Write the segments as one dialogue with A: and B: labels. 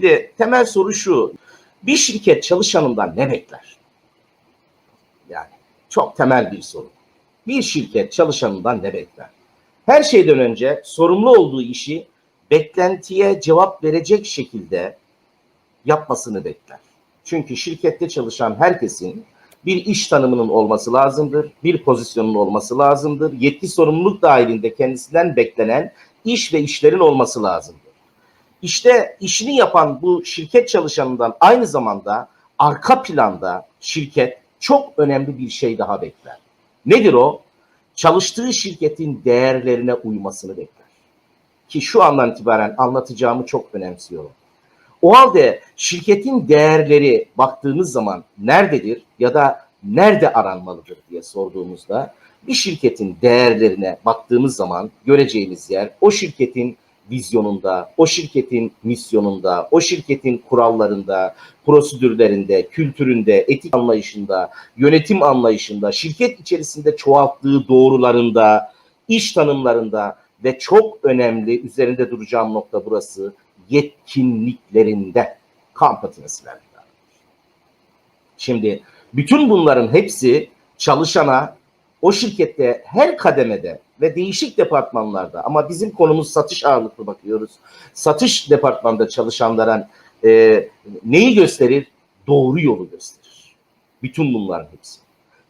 A: Şimdi temel soru şu. Bir şirket çalışanından ne bekler? Yani çok temel bir soru. Bir şirket çalışanından ne bekler? Her şeyden önce sorumlu olduğu işi beklentiye cevap verecek şekilde yapmasını bekler. Çünkü şirkette çalışan herkesin bir iş tanımının olması lazımdır, bir pozisyonun olması lazımdır, yetki sorumluluk dahilinde kendisinden beklenen iş ve işlerin olması lazımdır. İşte işini yapan bu şirket çalışanından aynı zamanda arka planda şirket çok önemli bir şey daha bekler. Nedir o? Çalıştığı şirketin değerlerine uymasını bekler. Ki şu andan itibaren anlatacağımı çok önemsiyorum. O halde şirketin değerleri baktığımız zaman nerededir ya da nerede aranmalıdır diye sorduğumuzda bir şirketin değerlerine baktığımız zaman göreceğimiz yer o şirketin vizyonunda, o şirketin misyonunda, o şirketin kurallarında, prosedürlerinde, kültüründe, etik anlayışında, yönetim anlayışında, şirket içerisinde çoğalttığı doğrularında, iş tanımlarında ve çok önemli üzerinde duracağım nokta burası yetkinliklerinde competency'lerinde. Şimdi bütün bunların hepsi çalışana o şirkette her kademede ve değişik departmanlarda ama bizim konumuz satış ağırlıklı bakıyoruz. Satış departmanda çalışanların e, neyi gösterir? Doğru yolu gösterir. Bütün bunların hepsi.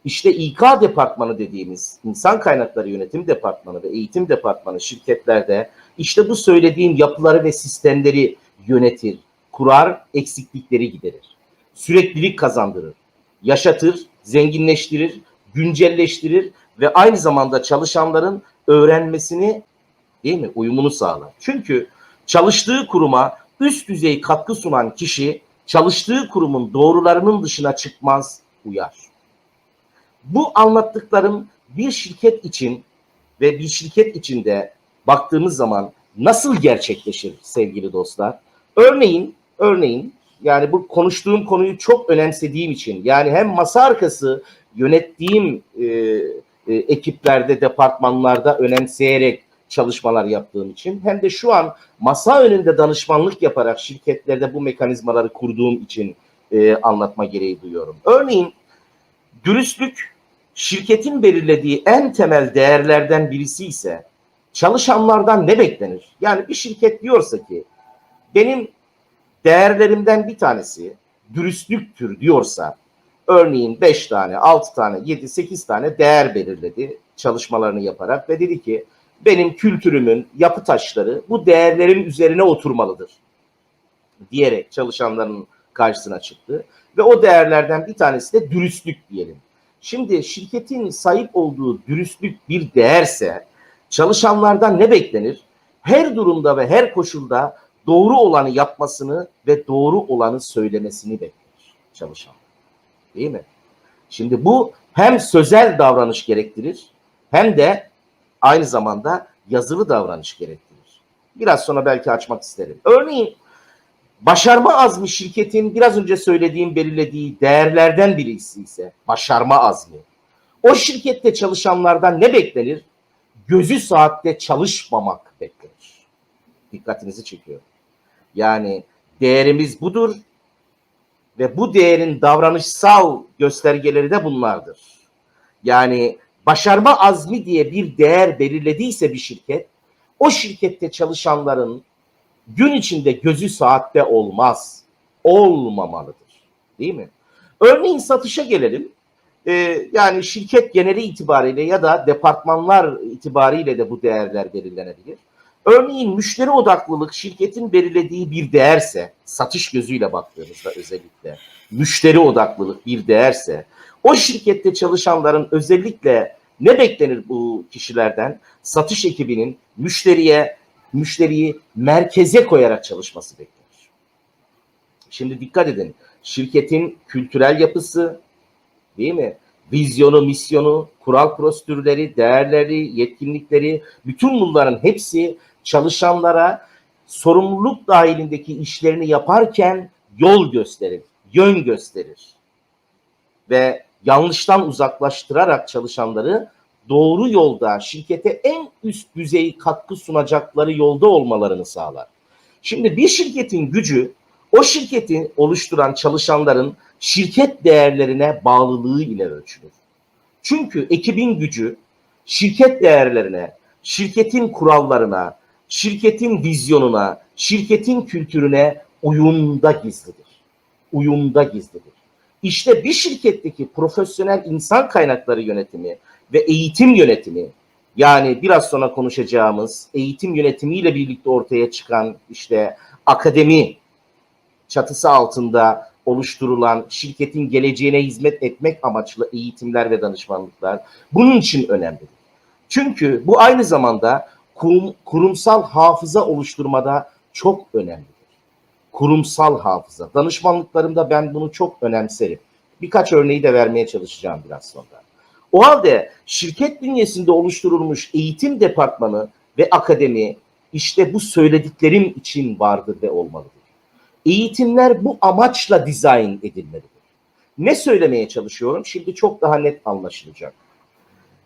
A: İşte İK departmanı dediğimiz insan kaynakları yönetim departmanı ve eğitim departmanı şirketlerde işte bu söylediğim yapıları ve sistemleri yönetir, kurar, eksiklikleri giderir. Süreklilik kazandırır, yaşatır, zenginleştirir, güncelleştirir ve aynı zamanda çalışanların öğrenmesini değil mi uyumunu sağlar. Çünkü çalıştığı kuruma üst düzey katkı sunan kişi çalıştığı kurumun doğrularının dışına çıkmaz, uyar. Bu anlattıklarım bir şirket için ve bir şirket içinde baktığımız zaman nasıl gerçekleşir sevgili dostlar? Örneğin, örneğin yani bu konuştuğum konuyu çok önemsediğim için yani hem masa arkası yönettiğim e, e, ekiplerde, departmanlarda önemseyerek çalışmalar yaptığım için hem de şu an masa önünde danışmanlık yaparak şirketlerde bu mekanizmaları kurduğum için e, anlatma gereği duyuyorum. Örneğin dürüstlük şirketin belirlediği en temel değerlerden birisi ise çalışanlardan ne beklenir? Yani bir şirket diyorsa ki benim değerlerimden bir tanesi dürüstlüktür diyorsa örneğin 5 tane, 6 tane, 7, 8 tane değer belirledi çalışmalarını yaparak ve dedi ki benim kültürümün yapı taşları bu değerlerin üzerine oturmalıdır diyerek çalışanların karşısına çıktı. Ve o değerlerden bir tanesi de dürüstlük diyelim. Şimdi şirketin sahip olduğu dürüstlük bir değerse çalışanlardan ne beklenir? Her durumda ve her koşulda doğru olanı yapmasını ve doğru olanı söylemesini bekler çalışan. Değil mi? Şimdi bu hem sözel davranış gerektirir hem de aynı zamanda yazılı davranış gerektirir. Biraz sonra belki açmak isterim. Örneğin başarma azmi şirketin biraz önce söylediğim belirlediği değerlerden birisi ise başarma azmi. O şirkette çalışanlardan ne beklenir? Gözü saatte çalışmamak beklenir. Dikkatinizi çekiyor. Yani değerimiz budur ve bu değerin davranışsal göstergeleri de bunlardır. Yani başarma azmi diye bir değer belirlediyse bir şirket, o şirkette çalışanların gün içinde gözü saatte olmaz, olmamalıdır. Değil mi? Örneğin satışa gelelim. Ee, yani şirket geneli itibariyle ya da departmanlar itibariyle de bu değerler belirlenebilir. Örneğin müşteri odaklılık şirketin belirlediği bir değerse, satış gözüyle baktığımızda özellikle müşteri odaklılık bir değerse, o şirkette çalışanların özellikle ne beklenir bu kişilerden? Satış ekibinin müşteriye, müşteriyi merkeze koyarak çalışması beklenir. Şimdi dikkat edin. Şirketin kültürel yapısı, değil mi? Vizyonu, misyonu, kural prosedürleri, değerleri, yetkinlikleri, bütün bunların hepsi çalışanlara sorumluluk dahilindeki işlerini yaparken yol gösterir, yön gösterir. Ve yanlıştan uzaklaştırarak çalışanları doğru yolda şirkete en üst düzey katkı sunacakları yolda olmalarını sağlar. Şimdi bir şirketin gücü o şirketi oluşturan çalışanların şirket değerlerine bağlılığı ile ölçülür. Çünkü ekibin gücü şirket değerlerine, şirketin kurallarına, şirketin vizyonuna, şirketin kültürüne uyumda gizlidir. Uyumda gizlidir. İşte bir şirketteki profesyonel insan kaynakları yönetimi ve eğitim yönetimi yani biraz sonra konuşacağımız eğitim yönetimiyle birlikte ortaya çıkan işte akademi çatısı altında oluşturulan şirketin geleceğine hizmet etmek amaçlı eğitimler ve danışmanlıklar bunun için önemlidir. Çünkü bu aynı zamanda kurum, kurumsal hafıza oluşturmada çok önemlidir. Kurumsal hafıza. Danışmanlıklarımda ben bunu çok önemserim. Birkaç örneği de vermeye çalışacağım biraz sonra. O halde şirket bünyesinde oluşturulmuş eğitim departmanı ve akademi işte bu söylediklerim için vardır ve olmalıdır. Eğitimler bu amaçla dizayn edilmelidir. Ne söylemeye çalışıyorum? Şimdi çok daha net anlaşılacak.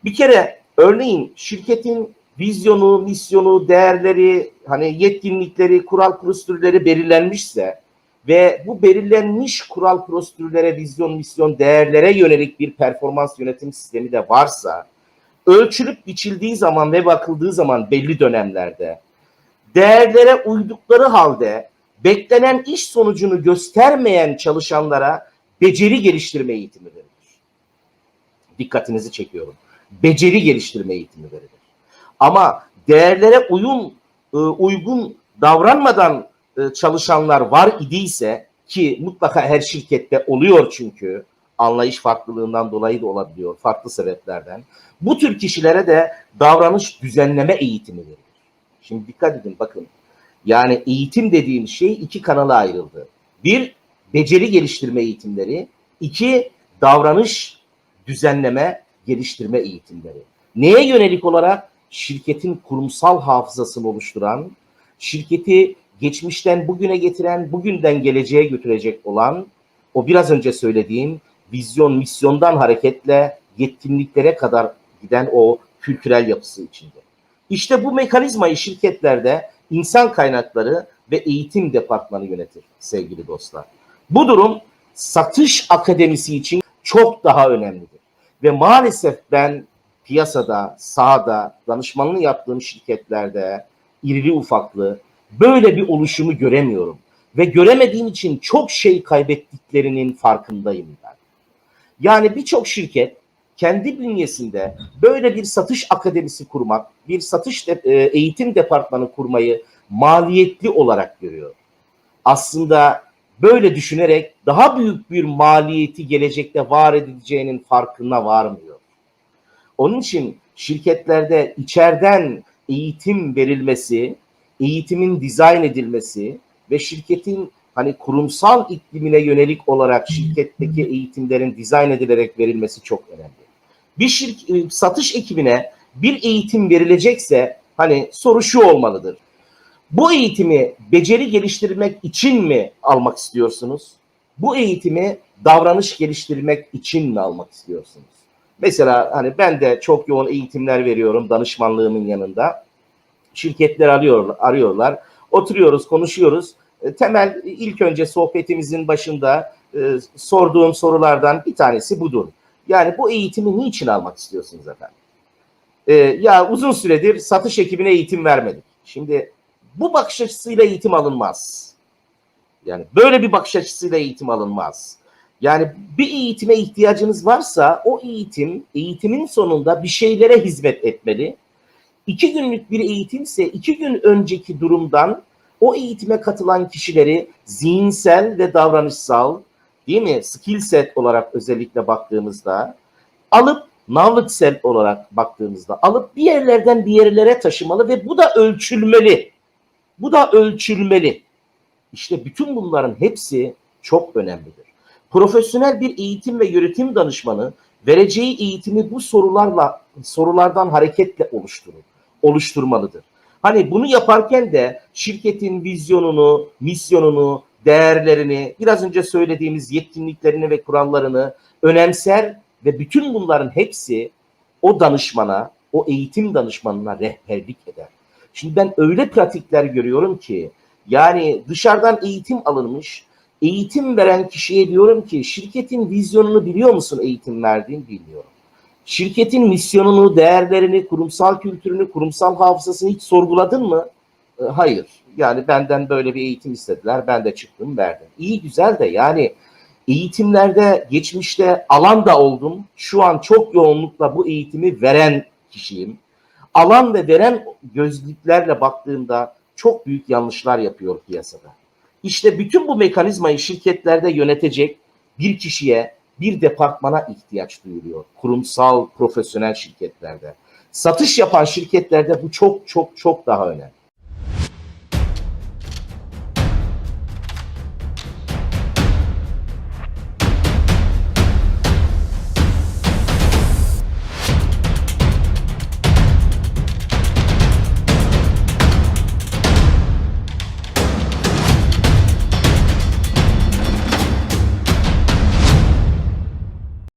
A: Bir kere örneğin şirketin vizyonu, misyonu, değerleri, hani yetkinlikleri, kural prosedürleri belirlenmişse ve bu belirlenmiş kural prosedürlere, vizyon, misyon, değerlere yönelik bir performans yönetim sistemi de varsa, ölçülüp biçildiği zaman ve bakıldığı zaman belli dönemlerde değerlere uydukları halde beklenen iş sonucunu göstermeyen çalışanlara beceri geliştirme eğitimi verilir. Dikkatinizi çekiyorum. Beceri geliştirme eğitimi verilir. Ama değerlere uyum e, uygun davranmadan e, çalışanlar var idiyse ki mutlaka her şirkette oluyor çünkü anlayış farklılığından dolayı da olabiliyor farklı sebeplerden. Bu tür kişilere de davranış düzenleme eğitimi verilir. Şimdi dikkat edin bakın. Yani eğitim dediğim şey iki kanala ayrıldı. Bir, beceri geliştirme eğitimleri. iki davranış düzenleme, geliştirme eğitimleri. Neye yönelik olarak? Şirketin kurumsal hafızasını oluşturan, şirketi geçmişten bugüne getiren, bugünden geleceğe götürecek olan, o biraz önce söylediğim vizyon, misyondan hareketle yetkinliklere kadar giden o kültürel yapısı içinde. İşte bu mekanizmayı şirketlerde insan kaynakları ve eğitim departmanı yönetir sevgili dostlar. Bu durum satış akademisi için çok daha önemlidir. Ve maalesef ben piyasada, sahada, danışmanlığı yaptığım şirketlerde irili ufaklı böyle bir oluşumu göremiyorum. Ve göremediğim için çok şey kaybettiklerinin farkındayım ben. Yani birçok şirket kendi bünyesinde böyle bir satış akademisi kurmak, bir satış de, e, eğitim departmanı kurmayı maliyetli olarak görüyor. Aslında böyle düşünerek daha büyük bir maliyeti gelecekte var edileceğinin farkına varmıyor. Onun için şirketlerde içeriden eğitim verilmesi, eğitimin dizayn edilmesi ve şirketin hani kurumsal iklimine yönelik olarak şirketteki eğitimlerin dizayn edilerek verilmesi çok önemli. Bir şirk, satış ekibine bir eğitim verilecekse hani soru şu olmalıdır. Bu eğitimi beceri geliştirmek için mi almak istiyorsunuz? Bu eğitimi davranış geliştirmek için mi almak istiyorsunuz? Mesela hani ben de çok yoğun eğitimler veriyorum danışmanlığımın yanında. Şirketler arıyor, arıyorlar. Oturuyoruz, konuşuyoruz. E, temel ilk önce sohbetimizin başında e, sorduğum sorulardan bir tanesi budur. Yani bu eğitimi niçin almak istiyorsunuz efendim? E, ya uzun süredir satış ekibine eğitim vermedik. Şimdi bu bakış açısıyla eğitim alınmaz. Yani böyle bir bakış açısıyla eğitim alınmaz. Yani bir eğitime ihtiyacınız varsa o eğitim, eğitimin sonunda bir şeylere hizmet etmeli. İki günlük bir eğitimse iki gün önceki durumdan o eğitime katılan kişileri zihinsel ve davranışsal, değil mi? Skill set olarak özellikle baktığımızda alıp knowledge olarak baktığımızda alıp bir yerlerden bir yerlere taşımalı ve bu da ölçülmeli. Bu da ölçülmeli. İşte bütün bunların hepsi çok önemlidir. Profesyonel bir eğitim ve yönetim danışmanı vereceği eğitimi bu sorularla sorulardan hareketle oluşturur, oluşturmalıdır. Hani bunu yaparken de şirketin vizyonunu, misyonunu, değerlerini, biraz önce söylediğimiz yetkinliklerini ve kurallarını önemser ve bütün bunların hepsi o danışmana, o eğitim danışmanına rehberlik eder. Şimdi ben öyle pratikler görüyorum ki Yani dışarıdan eğitim alınmış. Eğitim veren kişiye diyorum ki şirketin vizyonunu biliyor musun eğitim verdiğin bilmiyorum. Şirketin misyonunu, değerlerini, kurumsal kültürünü, kurumsal hafızasını hiç sorguladın mı? E, Hayır. Yani benden böyle bir eğitim istediler. Ben de çıktım verdim. İyi güzel de yani eğitimlerde geçmişte alan da oldum. Şu an çok yoğunlukla bu eğitimi veren kişiyim. Alan ve veren gözlüklerle baktığımda çok büyük yanlışlar yapıyor piyasada. İşte bütün bu mekanizmayı şirketlerde yönetecek bir kişiye, bir departmana ihtiyaç duyuluyor. Kurumsal, profesyonel şirketlerde. Satış yapan şirketlerde bu çok çok çok daha önemli.